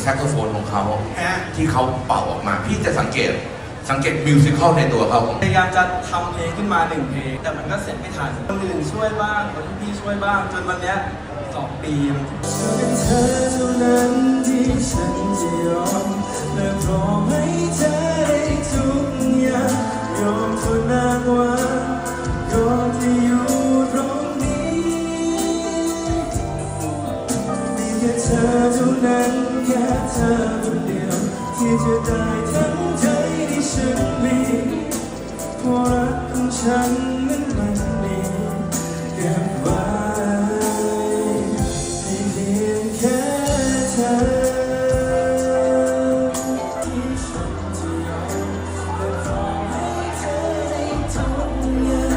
แซกโซโฟนของเขาฮะ ที่เขาเป่าออกมา พี่จะสังเกตสังเกตมิวสิควลในตัวเขาพยายามจะทำเพลงขึ้นมาหนึ่งเพลง แต่มันก็เสร็จไม่ทันคนอื่นช่วยบ้างคนพี่ช่วยบ้าง จนวันเนี้ยสองปีมันเป็นเธอเท่านั้นที่ฉันจะยอมและพร้อมให้เธอได้ทุกอย่างยอมทนนานวั เธอเท่านั้นแค่เธอคนเดียว ที่จะได้ทั้งใจในฉันมีเพราะรักของฉันนั้นมันมีแก่ไว